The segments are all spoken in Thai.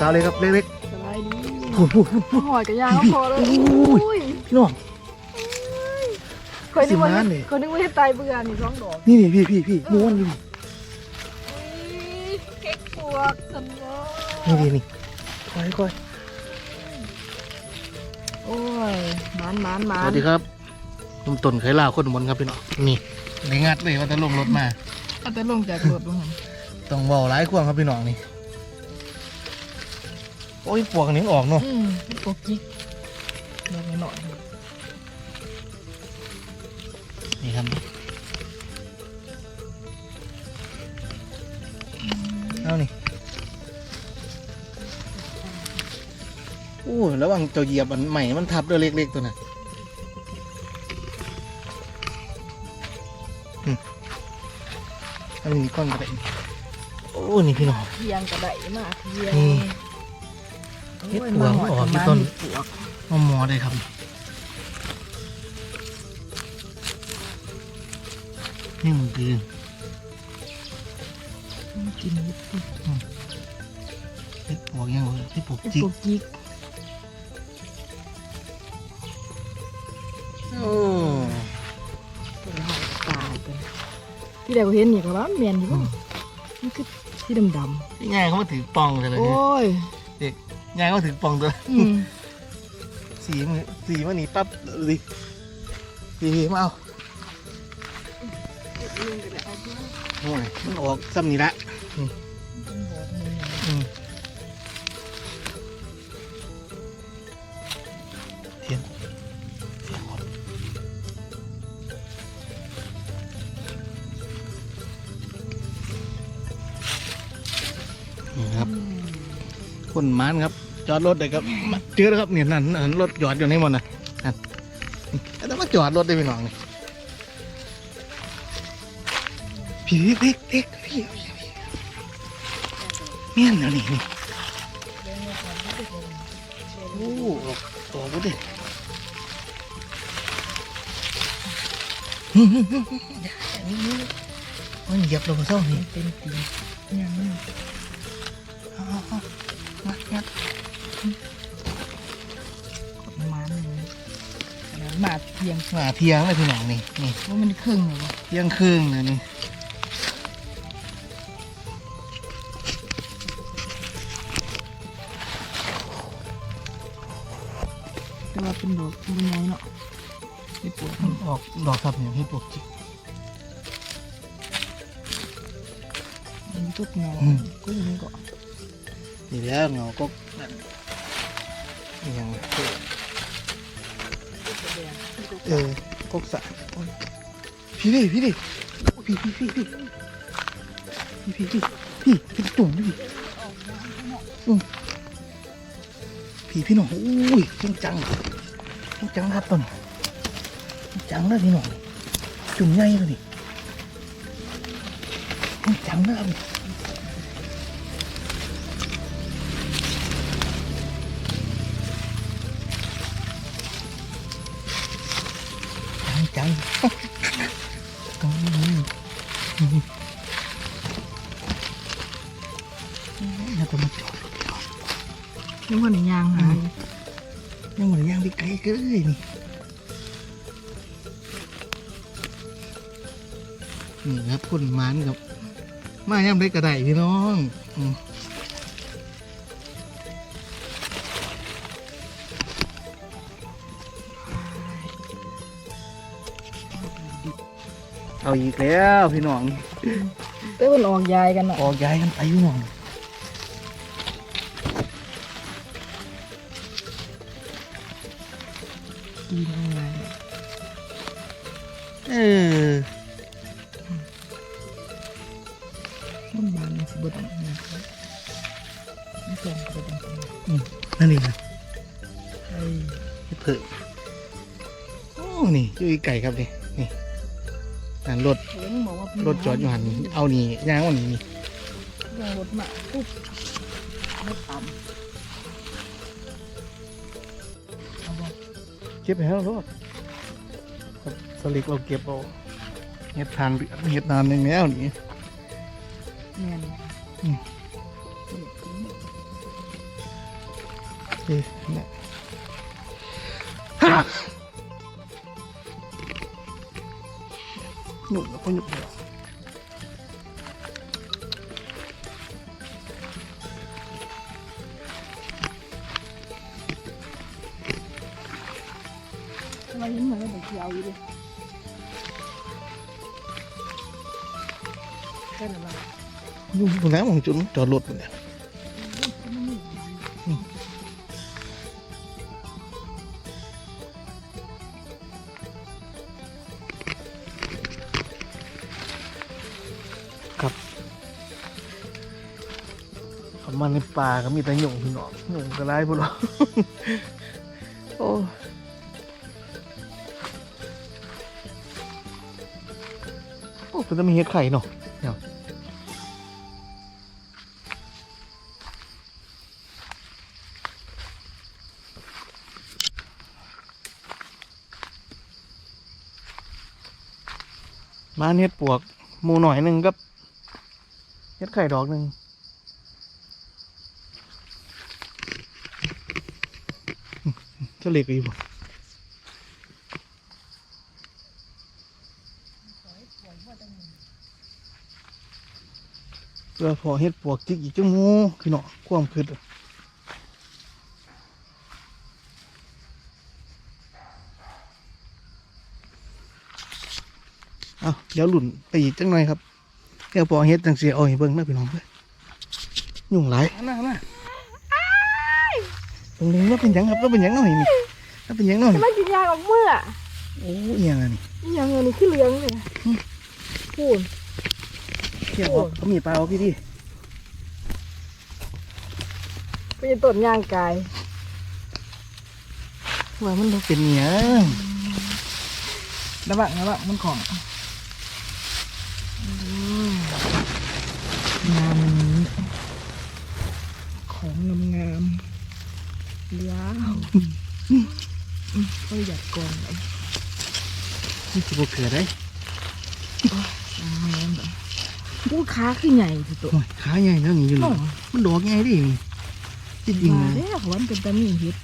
สาวเลยครับเล็กสบายดีๆพูดพูดพูดพูด หอยกับยางก็พอแล้วอุ้ย อุ้ยพี่น้องคอยนึกว่าสิบล้านเลยคอยนึกว่าให้ตายเบื่อนี่สองดอกนี่นี่พี่พี่พี่ม้วนอยู่เก๊กปวกสำล้อนี่นี่นี่ค่อยค่อยโอ้ยหมานหมานหมาสนวัสดีครับนุ่มต้นไข่ลาวคนมนต์ครับพี่น้องนี่ในงัดเลยว่าจะลงรถมาก็จะลงจากรถลงหันต้องเบาหลายควงครับพี่น้องนี่ โอ้ยปวกอันนี้ออกเนาะอืมปวกจิกเดี๋ยวไปหน่อยนี่ครับเอานี่โอ้ระวังเจ้าเหยียบอันใหม่มันทับด้วยเล็กๆตัวน่ะอืมเอานี่ก้อนกระไดโอ้ นี่พี่น้องเทียงกระไดมาเทียงนี่โอ้ เฮ็ดยปวกมาหอดออกกับที่ต้นปวกมอมอได้ครับนี่มันคือกินนิดเดียวเฮ็ดปวกยังไงเฮ็ดปวกเป็นจิปกวกจิกโอ้เป็นหอยตายเป็นที่ใดก็เห็นนี่ก็ว่าแมนอยู่บ่มันคือสีดำพี่ยายเขามาถือปองเลยๆเลยโอ้ย ยายเขาถือปองตัวอืมสีมันสีมันหนีปั๊บดิดีๆมาเอาโอ้ยมันออกซ้ำนี่ละอืมอืมเทียนเทียนหมดนี่ครับ คนมานครับ จอดรถเลยครับเจอแล้วครับเนี่ยนั่นนั่นรถจอดอยู่ในมดนะนั่นแล้วมาจอดรถได้พี่น้องนี่พี่เล็กเล็กพี่พี่พี่เมียนแล้วนี่นี่โอ้ออกออกหมดเลยฮึ่มฮึ่มฮึ่มฮึ่มอย่าอย่างนี้นี่มันเหยียบลงมาเท่านี้เป็นปี มาเทียงมาเที่ยงเลยพี่น้องนี่นี่ว่ามันครึ่งเลยวะเที่ยงครึ่งเลยนี่แต่ว่าเป็นดอกเป็นน้อยเนาะไม่ปวดมันออกดอกครับอย่างที่ปลูกจิกมันทุกเงาอืมก็อยังนี้ก็นี่แล้วเงาก็นั่นนี่ยัง เออกกสะพี่ดิพี่ดิพี่พี่พี่พี่พี่พี่พี่พี่พี่ตุ่มพี่อืมพี่พี่น้องอุ้ยจริงจังจริงจังครับต้นจริงจังเลยพี่หน้องจุ่มใหญ่เลยนี่จริงจังน นี่ว่าในยางหายยังเหมือนย่างไปไกลเกินเลยนี่นี่ครับคุณหมันกับมาย่ำได้กระไดพี่น้องอืมเอาอีกแล้วพี่น้องแต่มันออกยายกันอะออกย้ายกันไปอยู่หน่อง ดีมากเลยเออต้นบานมันสิบ่ต้องนะไม่ส่งก็บ่ต้องทำอืมนั่นนี่นะไอ้เผือกโอ้นี่อยู่ไก่ครับนี่นี่นั่นรถรถจอดอยู่หันเอานี่ย่างวันนี้นี่ย่างรถมาปุ๊บรถต่ำ ก็บไปแล้วรถครับสลิกเราเก็บเอาเห็ดทานเดือดเห็ดนานหนึ่งแล้วนี่แม่นอืมเอ๊ะเนี่ยหนุ่มแล้วก็หยุดเดีย วทำไมยิ้มเหมือนกับเด็กเขียวอยู่ดิแค่นั้นแหละอยู่ตรงนั้นมองจุดจอดรถเนี่ยครับเขามาในป่าก็มีแต่หยงพี่น้องหยงก็ได้พวกเรา โอ้เป็นจะมีเห็ดไข่เนาะเดี๋ยวมาเห็ดปวกหมูหน่อยหนึ่งกับเห็ดไข่ดอกหนึ่งเจะเล็กอยู่ พื่อพอเห็ดปวกจิกอีกจังหมูพี่น้องความคืดอะเอาเดี๋ยวหลุ่นไปอีกจังหน่อยครับเดี๋ยวพอเห็ดจังเสียเอาให้เบิ่งนะพี่น้องเด้อยุ่งหลายมามาตรงนี้ว่าเป็นหยังครับว่าเป็นหยังหน่อยนี่ว่าเป็นหยังหน่อยมันกินยาออกเมื่อโอ้ยยังไงนี่นี่ยังเงินนี่คือเหลืองเลยพูดเที่ ยวเขาเขามีปลาเอาพี่ดิเป็นต้นยางกายว่ามันต้องเป็นเนี้ยงระวังระวังมันของงามของงามงามๆว้าวก็อยากกองไอ้นี่สิบเกิดได้แม่แบบ ปูขาคือใหญ่ที่ตัวโอ้ยขาใหญ่แล้วนี่อยู่น้อนี่งมันดอกใหญ่ดินี่ที่จริงมานะเด้อขวันเป็นตามีเห็ด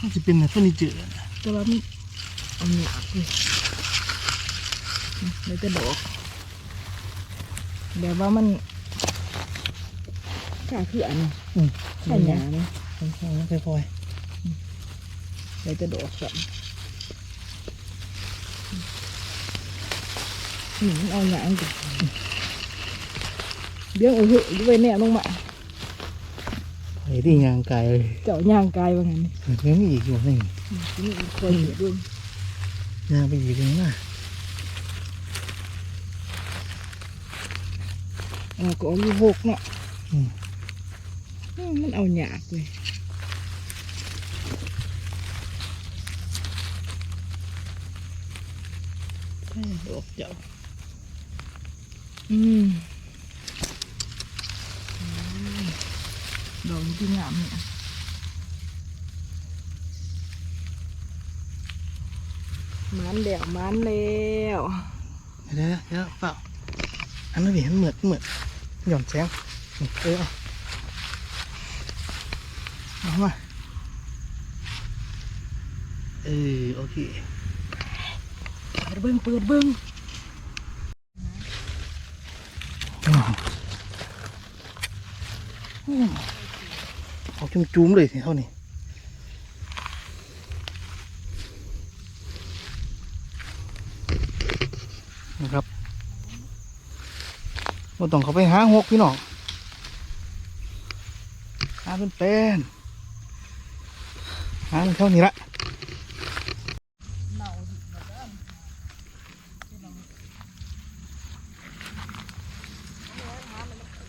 มันจะเป็นเฟอร์นิเจอร์นะแต่ว่ามันเอาหนักเลยเลยจะดอกเดี๋ยวว่ามันกาคืออันนี้อืมใช่หนาเนี่ยค่อยๆค่อยเลยจะดอกสัมหนิเอาหนังดิเบี้ยงเอาเหอะอยู่ไว้แน่ลงมาๆไอ้ที่ยางกายเลย เจ้าย่างกายว่างั้นนี่ยังมีอีกอยู่นี่นี่คอยเห็นด้วยยางไปอีกเลยนะ ดอกนี้ที่งามเนี่ยมันแล้วมันแล้วเดี๋ยวเดี๋ยวเปล่าอันนั้นดิมันเหมือนเหมือนหย่อนแสงนี่เออเอาเอามาเออโอเคเปิดเบิ้งเปิดเบิ้งเอา จุ้มๆเลยเท่านี้นะครับเราต้องเขาไปหาหกพี่น้องหาเป็นเป็นหาเท่านี้ละ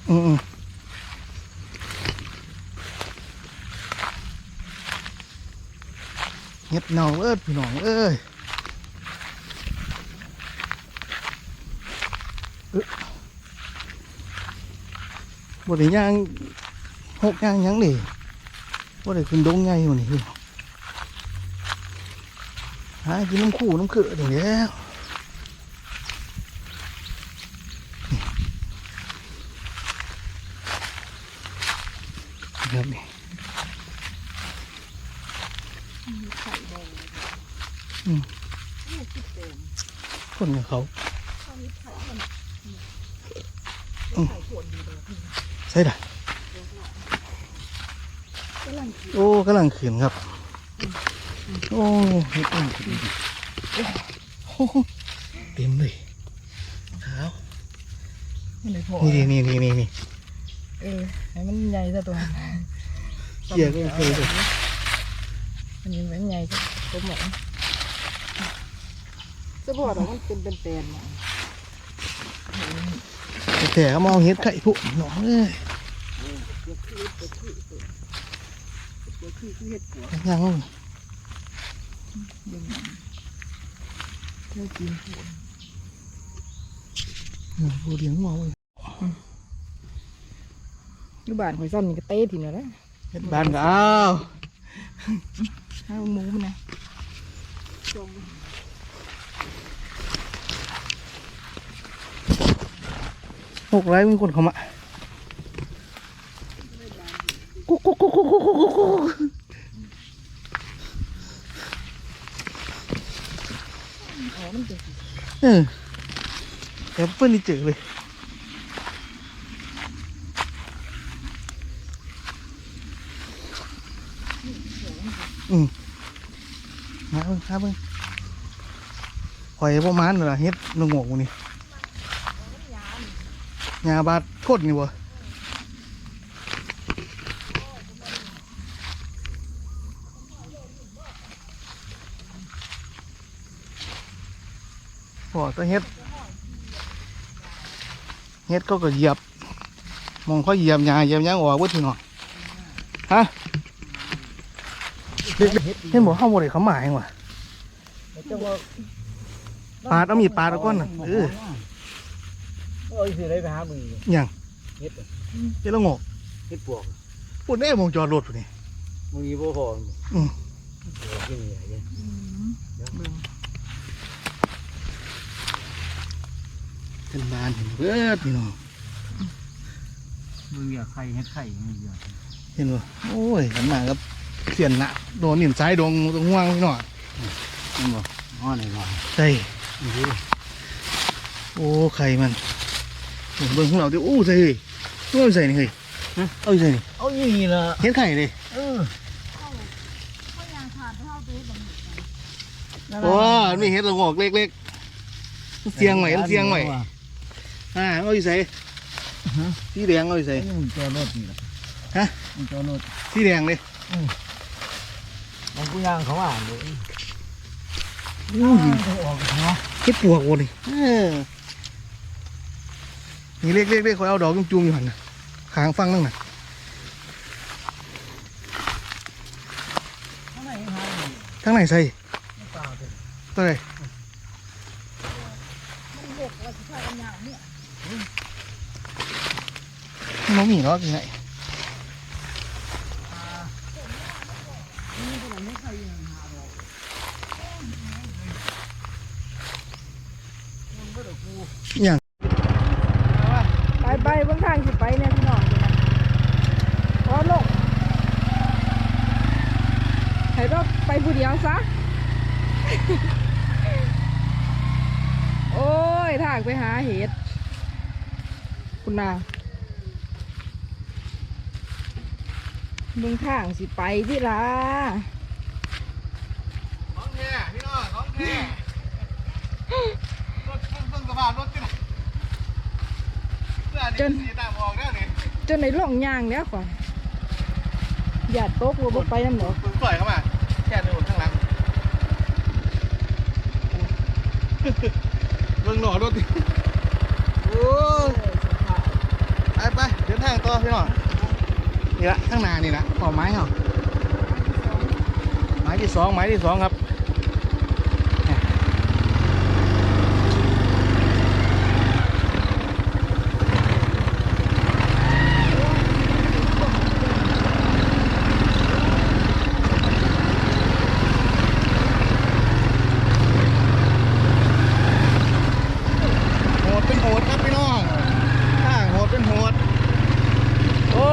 อืม เห็ดเน่าเอ้ยพี่น้องเอ้ยบริย่างหกย่างยังนี่บ่ได้ขึ้นดงใหญ่กว่านี้พี่น้องหากินน้ำคู่น้ำเขือนี่แหล้วครับนี่ ไข่แดง อืม นี่ คิดเต็มคนกับเขาข้าวนี้ไข่มันอืมไข่ขวดดีเลยใช่ได้กำลังกินโอ้กำลังขืนครับ โอ้เฮ็ดอันขึ้นโอ้โหเต็มเลยขาวนี่เลยพอนี่นี่นี่นี่นี่เออให้มันใหญ่ซะตัวเกี่ยก็เคยเลยมันยังเป็นใหญ่ซะตัวหมอน จะบอกว่ามันเป็นเป็นแปลนๆน่ะแต่เขามาเอาเฮ็ดไข่ผู้น้องเอ้ยเดี๋ยวคือเดี๋ยวคือเดี๋ยวคือคือเห็ดปัวยังเอาเดี๋ยวมันเดี๋ยวกินหัวอืมผู้เลี้ยงหมาเว้ยอยู่บ้านหอยซ้ำนี่ก็เต้ถิ่นแล้วนะเฮ็ดบ้านก็เอาให้หมูมันนะจม หกไร้มีคนเข้ามากุ๊กกุ๊กกุ๊กกุ๊กกุ๊กกุ๊กกุ๊กอ๋อมันเป็นสีเออแอปเปิ้ลนี่เจอเลยอืมหาเบิ่งหาเบิ่งหอยประมาณเหรอเฮ็ดนงอกหมูนี่ ยาบาดโคตรนี่วะพอก็เฮ็ด เฮ็ดเขาก็เหยียบ มองเขาเหยียบหญ้าเหยียบหยังออกเบิดทีหน่อยฮะเด็กๆเห็นบอกเข้าบ่ได้เขาหมายว่ะปาดเอามีดปาดเอาก้อนน่ะเออ เอ้ยสิได้ไปหามึงหยังเฮ็ดเฮ็ดและงอกเฮ็ดปวกปุ่นแน่มองจอดรถพุ่นนี่มึงมีบ่พออืมเดี๋ยวกินใหญ่เลยเป็นบานเห็นเบิดพี่น้องมึงอยากไข่เฮ็ดไข่มึงอยากเห็นบ่โอ้ยขันมากับเสียนหนะโดนนิ่มซ้ายโดนตรงห่วงพี่น้องมึงบ่อ้อหน่อยหน่อยใช่นี่โอ้ไข่มัน เบิ่งของเราดิโอ้ใส่เฮ้ยเอาใส่นี่เฮ้ยเอาใส่นี่เอาอย่างนี้ล่ะเห็นไข่เลยเออโอ้มีเห็ดละงอกเล็กๆเสียงใหม่เสียงใหม่อ่าเอาอยู่ใส่สีแดงเอาอยู่ใส่นี่มึงจอรถนี่ล่ะฮะมึงจอรถสีแดงเลยมันกูย่างเขาอ่านเลยอู้ยเขาออกเนาะเฮ็ดปวกโอ้นี่เรียกคอยเอาดอกจุ่มๆอยู่หันนะขางฟังนั่งน่ะข้างในหาอยู่ทั้งไหนใส่ตัวไหนมันเด็กว่าสิพากันยางเนี่ยมันมีเนาะยังไง นี่ขนาดไม่ใครยังหาหรอก อย่าง ไปไปเบื้องทางสิไปเนี่ยพี่น้องเดี๋ยวนะพอลงให้เราไปผู้เดียวซะ โอ้ยทางไปหาเห็ด คุณนาเบื้องทางสิไปที่ละของแท้พี่น้องของแท้รถเพิ่งสภาพรถที่ไหนจนสีตามออกแล้วนี่จนในร่องยางแล้วก่อนหยาดโต๊ะวัวบ่ไปน้ำหนอเพิ่งปล่อยเข้ามาแค่โดนข้างหลังเบิ่งหน่อรถดิโอ้ย ไปไปเดินทางต่อพี่น้องนี่ละข้างหน้านี่นะขอไม้เหรอไม้ที่สองไม้ที่สองครับ โหดเป็นโหดครับพี่น้องถ้าโหดเป็นโหด โอ้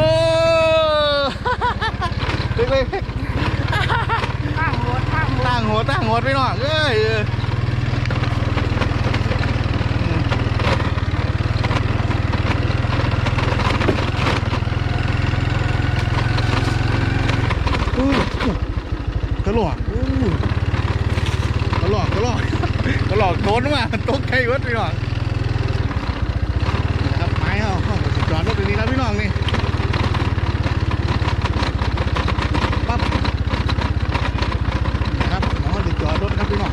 เล็กๆ ข้างรถข้างรถ ตั้งโห ดไปหดพี่น้องเอ้ยเอออู้หูกระหลอกอู้กระหลอกกระหลอกกระหลอกโดนมาตกใจวัดพี่น้องนี่นะครับไม้เอาเข้าจอดรถตรงนี้แล้วพี่น้องนี่ปั๊บนะครับน้องจะจอดรถครับพี่น้อง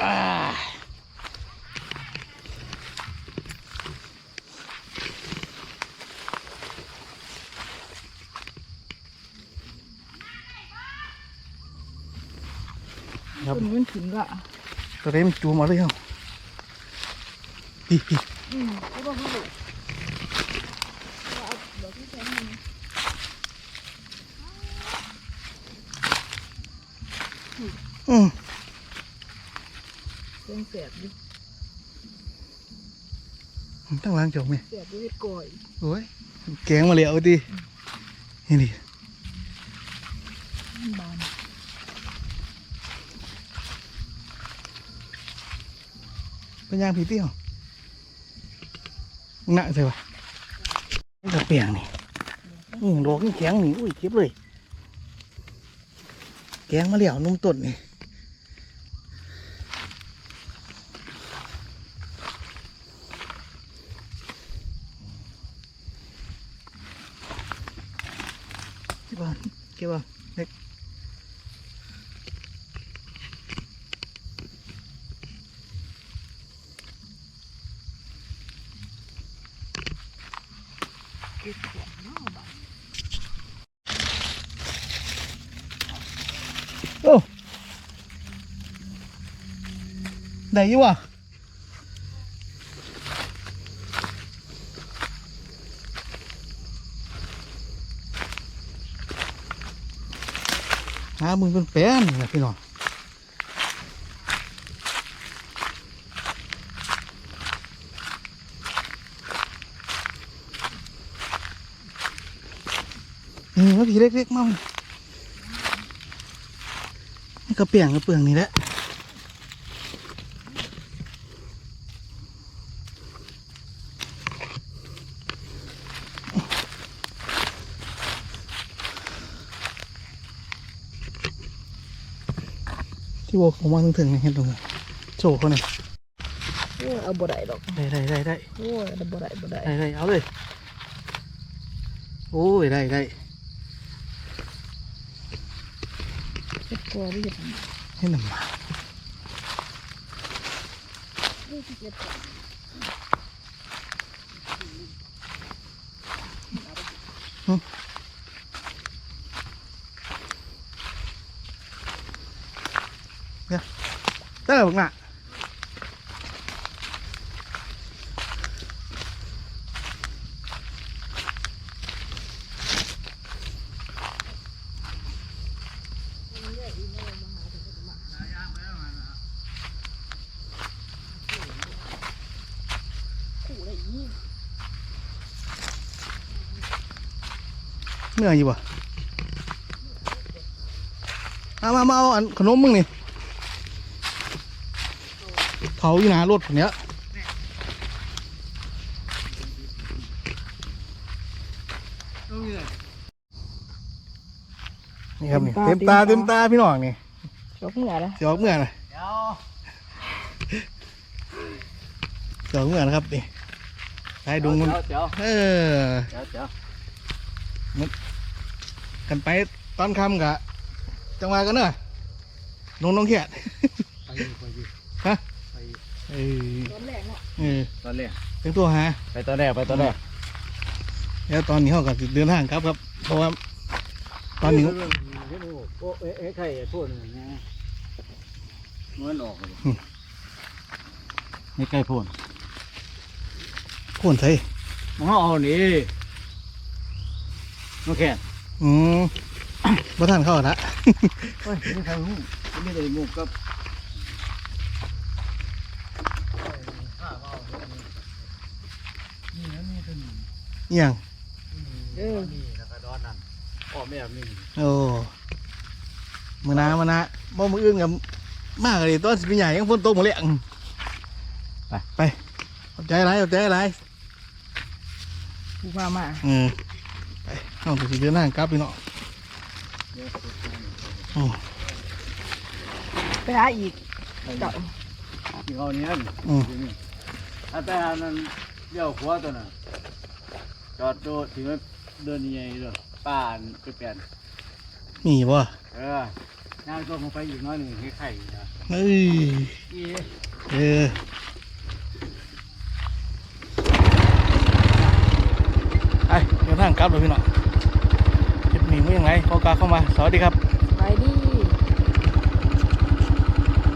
อ่า ครับคนมันถึงละตอนนี้มันจูงมาเลยเหรอพี่พี่อืมเขาบอกเขาบอกอืมเสียงแสบดิตั้งล้างจกไหมแสบด้วยก่อยโอ้ยแกงมาเลยเอาดินี่ดิ บาน เป็นยางผีเตี้ยวหนักใช่ปะนี่กระเปียงนี่อืมดอกนี่แข็งนี่อุ้ยเก็บเลย แกงมาเหลี่ยวนุ่มต้นนี่เก็บบ้าเก็บบ้าเล็ก เก็บของเนาะบาน โอ้ ได้อยี่วะหามึงเป็นแป้นนะพี่น้องนี่มาผีเล็กๆมานี่กระเปียงกระเปืองนี่แหละ วของมาถึงๆนี่เห็นตรงนี้โชว์เขาหน่อยโอ้ยเอาบ่ได้ดอกได้ได้ได้ได้โอ้ยเอาบ่ได้บ่ได้ได้ได้เอาเลยโอ้ยได้ได้เก็บก่อยไว้อย่าทให้หนึ่งมาำเก็บก่อย ได้เลยบักหน้าเมื่อยอยู่บ่เอามามาเอาขนมมึงนี่ เผาอยู่หนารถคนเนี้ยนี่ครับนี่เต็มตาเต็มตาพี่น้องนี่ชอบเหงื่อนะเสียวเมื่อนะเดี๋ยวเสียวเมื่อนะครับนี่ไอ้ดุงมันเดี๋ยวเออเดี๋ยวเดี๋ยวกันไปตอนค่ำกะจังหวะกันเนอะนงนงเขียดไปอยู่ไปอยู่ฮะไป เออตอนแรกเนาะเออตอนแรกเต็มตัวหา ไปตอนแรกไปตอนแรกแล้วตอนนี้เขาก็สิเดินทางครับครับ เพราะว่าตอนนี้โอ้เอ๊ะไข่โทษนะเงินออกเลยนี่ไก่พ่นโคนใส่มันเอานี่มันแค่อืมบ่ทันเข้าละเฮ้ยไม่ใช่หูไม่ได้หมูกับ นี่นะนี่ตัวนี้ เอียงเออ นี่แล้วก็ดอนนั่นพ่อแม่นี่โอ้มือหนามานะบ่มืออื่นกับมากเลยตอนสิเป็นใหญ่ยังฝนตกหมดเลยไปไปขอบใจไรขอบใจไรผู้พามาเออไปเอาไปสิเดินทางกลับพี่เนาะโอ้ไปหาอีกเจ้า ที่เขาเนี้ยอืมถ้าแต่อันนั้นเลี้ยวขวาตัวน่ะ จอดโดดถึงมันเดินยังไงเลยป่านไปเปลี่ยนมีบ่เออย่างตัวลงไปอีกน้อยหนึ่งให้ไข่นะเอ้ยอีเออไปเดินทางกลับเลยพี่เนาะคลิปนี้ว่ายังไงขอกลับเข้ามา สวัสดีครับ ไปดี